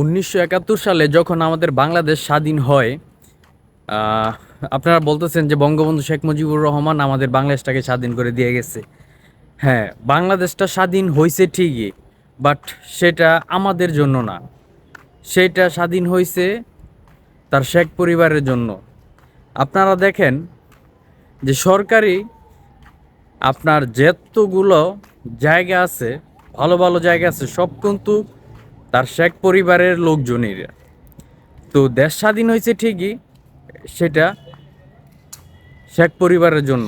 উনিশশো একাত্তর সালে যখন আমাদের বাংলাদেশ স্বাধীন হয় আপনারা বলতেছেন যে বঙ্গবন্ধু শেখ মুজিবুর রহমান আমাদের বাংলাদেশটাকে স্বাধীন করে দিয়ে গেছে। হ্যাঁ বাংলাদেশটা স্বাধীন হয়েছে ঠিকই, বাট সেটা আমাদের জন্য না। সেটা স্বাধীন হয়েছে তার শেখ পরিবারের জন্য। আপনারা দেখেন যে সরকারি আপনার যেতগুলো জায়গা আছে, ভালো ভালো জায়গা আছে, সব কিন্তু তার শেখ পরিবারের লোকজনের। তো দেশ স্বাধীন হয়েছে ঠিকই, সেটা শেখ পরিবারের জন্য,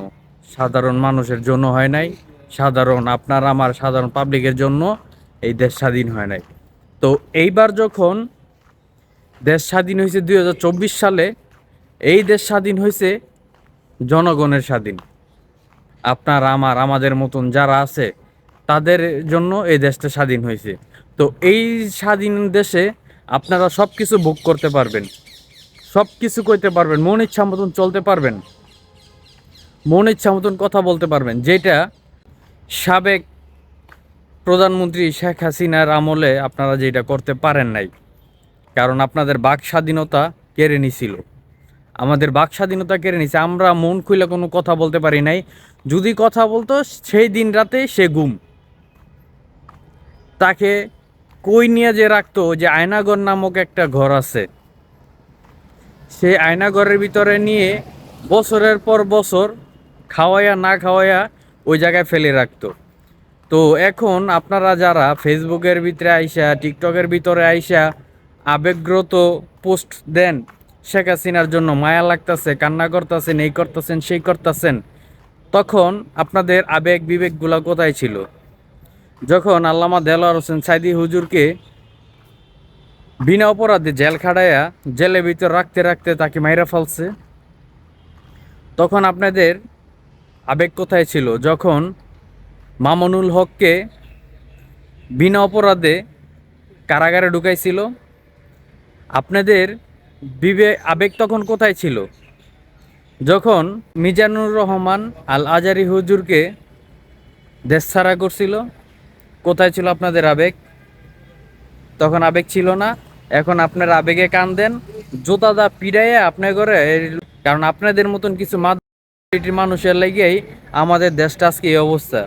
সাধারণ মানুষের জন্য হয় নাই, সাধারণ আপনার আমার সাধারণ পাবলিকের জন্য এই দেশ স্বাধীন হয় নাই। তো এইবার যখন দেশ স্বাধীন হয়েছে দু হাজার চব্বিশ সালে, এই দেশ স্বাধীন হয়েছে জনগণের স্বাধীন। আপনার, আমার, আমাদের মতন যারা আছে, তাদের জন্য এই দেশটা স্বাধীন হয়েছে। তো এই স্বাধীন দেশে আপনারা সব কিছু ভোগ করতে পারবেন। সব কিছু করতে পারবেন, মন ইচ্ছা মতন চলতে পারবেন। মন ইচ্ছা মতন কথা বলতে পারবেন, যেটা সাবেক প্রধানমন্ত্রী শেখ হাসিনার আমলে আপনারা যেটা করতে পারেন নাই। কারণ আপনাদের বাক স্বাধীনতা কেড়ে নিছিল। আমাদের বাক স্বাধীনতা কেড়ে নিছে, আমরা মন খুলে কোনো কথা বলতে পারি নাই। যদি কথা বলতো, সেই দিন রাতে সে গুম। তাকে কই নিয়ে যে রাখতো যে আয়নাগর নামক একটা ঘর আছে। সেই আয়নাঘরের ভিতরে নিয়ে বছরের পর বছর খাওয়াইয়া না খাওয়াইয়া ওই জায়গায় ফেলে রাখতো। তো এখন আপনারা যারা ফেসবুকের ভিতরে আইসা, টিকটকের ভিতরে আইসা আবেগগ্রত পোস্ট দেন, শেখ হাসিনার জন্য মায়া লাগতাছে, কান্না করতেছেন, এই করতেছেন, সেই করতেছেন, তখন আপনাদের আবেগ বিবেকগুলা কোথায় ছিল? যখন আল্লামা দেলোয়ার হোসেন সাইদি হুজুরকে বিনা অপরাধে জেল খাড়াইয়া জেলের ভিতর রাখতে রাখতে তাকে মাইরা ফেলছে, তখন আপনাদের আবেগ কোথায় ছিল? যখন মামুনুল হককে বিনা অপরাধে কারাগারে ঢুকাইছিল, আপনাদের বিবে আবেগ তখন কোথায় ছিল? যখন মিজানুর রহমান আল আজারি হুজুরকে দেশ ছাড়া করছিল কোথায় ছিল আপনাদের আবেগ? তখন আবেগ ছিল না। এখন আপনার আবেগে কান দেন জোতা দা পিড়াইয়া আপনার করে কারণ আপনাদের মতন কিছু মাধ্যম মানুষের লেগেই আমাদের দেশটা আজকে এই অবস্থা।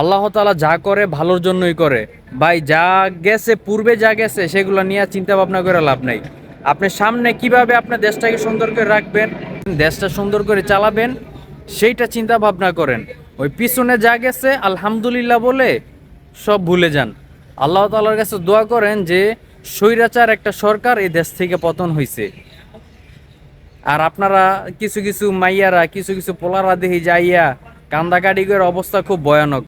আল্লাহ তালা যা করে ভালোর জন্যই করে। ভাই, যা গেছে, পূর্বে যা গেছে, সেগুলো নিয়ে চিন্তা ভাবনা করে লাভ নেই। আপনি সামনে কীভাবে আপনার দেশটাকে সুন্দর করে রাখবেন, দেশটা সুন্দর করে চালাবেন, সেইটা চিন্তা ভাবনা করেন। ওই পিছনে যা গেছে, আলহামদুলিল্লাহ বলে সব ভুলে যান। আল্লাহ তালার কাছে দোয়া করেন যে, স্বৈরাচার একটা সরকার এই দেশ থেকে পতন হয়েছে আর আপনারা কিছু কিছু মাইয়ারা, কিছু কিছু পোলারা দেখি যাইয়া কান্দাকাটি করে অবস্থা খুব ভয়ানক।